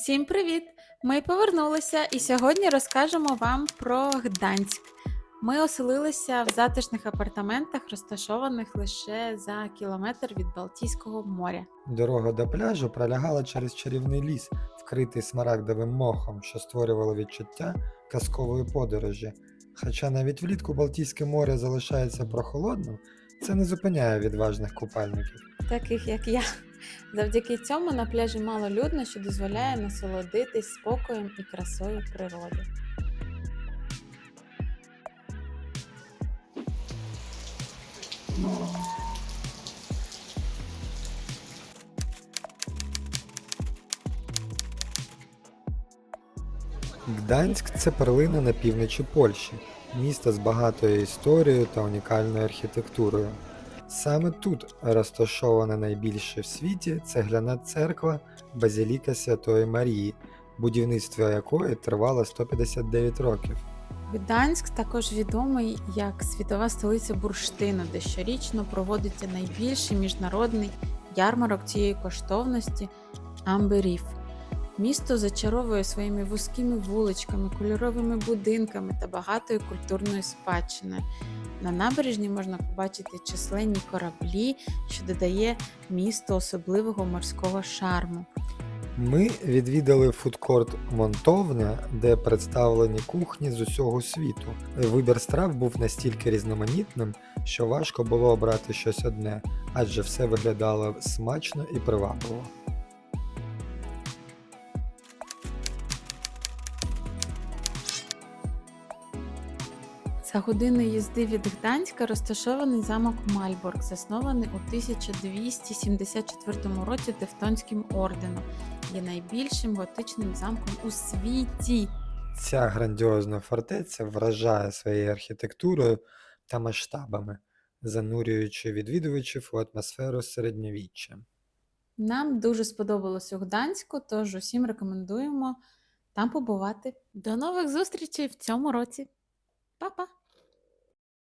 Всім привіт! Ми повернулися і сьогодні розкажемо вам про Гданськ. Ми оселилися в затишних апартаментах, розташованих лише за кілометр від Балтійського моря. Дорога до пляжу пролягала через чарівний ліс, вкритий смарагдовим мохом, що створювало відчуття казкової подорожі. Хоча навіть влітку Балтійське море залишається прохолодним, це не зупиняє відважних купальників. таких як я. Завдяки цьому на пляжі мало людно, що дозволяє насолодитись спокоєм і красою природи. Гданськ це перлина на півночі Польщі, місто з багатою історією та унікальною архітектурою. Саме тут розташована найбільша в світі цегляна церква Базиліка Святої Марії, будівництво якої тривало 159 років. Гданськ також відомий як світова столиця бурштину, де щорічно проводиться найбільший міжнародний ярмарок цієї коштовності Амберіф. Місто зачаровує своїми вузькими вуличками, кольоровими будинками та багатою культурною спадщиною. На набережні можна побачити численні кораблі, що додає місту особливого морського шарму. Ми відвідали фудкорт Монтовня, де представлені кухні з усього світу. Вибір страв був настільки різноманітним, що важко було обрати щось одне, адже все виглядало смачно і привабливо. За годину їзди від Гданська розташований замок Мальборг, заснований у 1274 році Тевтонським орденом, є найбільшим готичним замком у світі. Ця грандіозна фортеця вражає своєю архітектурою та масштабами, занурюючи відвідувачів у атмосферу середньовіччя. Нам дуже сподобалось у Гданську, тож усім рекомендуємо там побувати. До нових зустрічей в цьому році. Па-па!